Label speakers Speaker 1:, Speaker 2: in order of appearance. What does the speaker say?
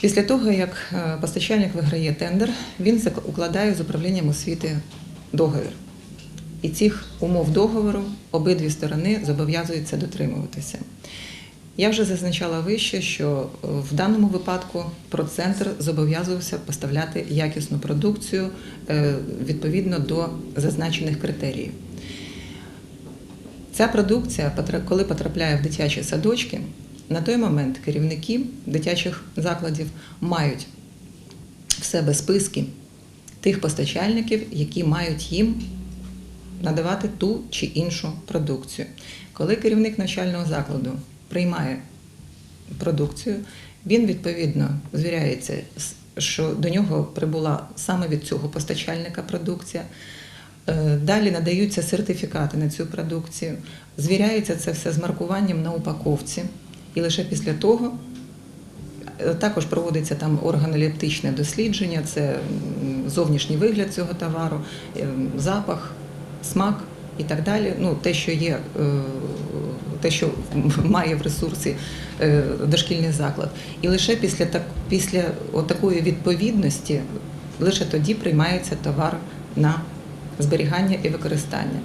Speaker 1: Після того, як е, постачальник виграє тендер, він укладає з управлінням освіти договір. І цих умов договору обидві сторони зобов'язуються дотримуватися. Я вже зазначала вище, що е, в даному випадку процентр зобов'язувався поставляти якісну продукцію е, відповідно до зазначених критеріїв. Ця продукція, коли потрапляє в дитячі садочки, на той момент керівники дитячих закладів мають в себе списки тих постачальників, які мають їм надавати ту чи іншу продукцію. Коли керівник навчального закладу приймає продукцію, він відповідно звіряється, що до нього прибула саме від цього постачальника продукція. Е, Далі надаються сертифікати на цю продукцію, звіряється це все з маркуванням на упаковці, і лише після того е, також проводиться там органолептичне дослідження, це зовнішній вигляд цього товару, е, запах, смак і так далі. Ну, те, що є, е, те, що має в ресурсі дошкільний заклад. І лише після так, після такої відповідності, лише тоді приймається товар на зберігання і використання.